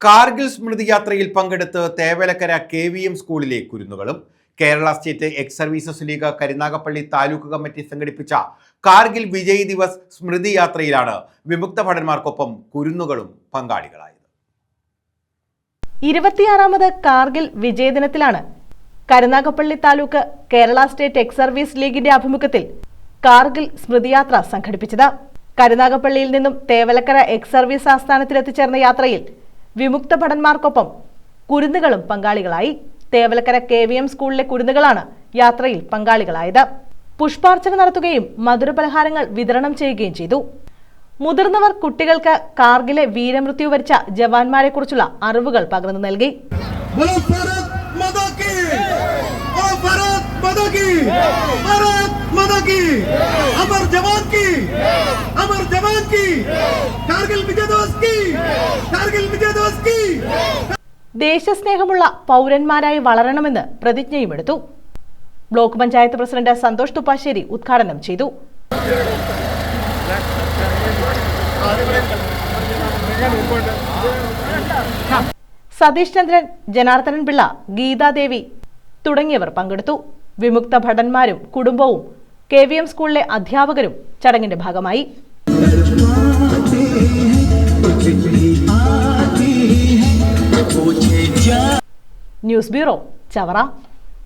കാർഗിൽ സ്മൃതി യാത്രയിൽ പങ്കെടുത്ത് Thevalakkara K V M സ്കൂളിലെ കുരുന്നുകളും Kerala state ex services league Karunagappally taluk committee സംഘടിപ്പിച്ച കാർഗിൽ വിജയ് ദിവസ് സ്മൃതി യാത്രയിലാണ് വിമുക്ത ഭടന്മാർക്കൊപ്പം കുരുന്നുകളും പങ്കാളികളായത്. ഇരുപത്തിയാറാമത് Kargil വിജയദിനത്തിലാണ് Karunagappally taluk Kerala state ex service ലീഗിന്റെ ആഭിമുഖ്യത്തിൽ കാർഗിൽ സ്മൃതിയാത്ര സംഘടിപ്പിച്ചത്. കരുനാഗപ്പള്ളിയിൽ നിന്നും തേവലക്കര എക്സ് സർവീസ് ആസ്ഥാനത്തിലെത്തിച്ചേർന്ന യാത്രയിൽ വിമുക്ത ഭടന്മാർക്കൊപ്പം കുരുന്നുകളും പങ്കാളികളായി. തേവലക്കര കെ വി എം സ്കൂളിലെ കുരുന്നുകളാണ് യാത്രയിൽ പങ്കാളികളായത്. പുഷ്പാർച്ചന നടത്തുകയും മധുരപലഹാരങ്ങൾ വിതരണം ചെയ്യുകയും ചെയ്തു. മുതിർന്നവർ കുട്ടികൾക്ക് കാർഗിലെ വീരമൃത്യു വരിച്ച ജവാന്മാരെക്കുറിച്ചുള്ള അറിവുകൾ പകർന്നു നൽകി. അമർ ജവാൻ കി! അമർ ജവാൻ കി! കാർഗിൽ വിജയ ദോസ് കി! ദേശസ്നേഹമുള്ള പൗരന്മാരായി വളരണമെന്ന് പ്രതിജ്ഞയുമെടുത്തു ബ്ലോക്ക് പഞ്ചായത്ത് പ്രസിഡന്റ് സന്തോഷ് തുപ്പാശ്ശേരി ഉദ്ഘാടനം ചെയ്തു. സതീഷ് ചന്ദ്രൻ ജനാർദ്ദനൻ പിള്ള ഗീതാദേവി തുടങ്ങിയവർ പങ്കെടുത്തു. വിമുക്ത ഭടന്മാരും കുടുംബവും കെ വി എം സ്കൂളിലെ അധ്യാപകരും ചടങ്ങിന്റെ ഭാഗമായി. News bureau Chavara.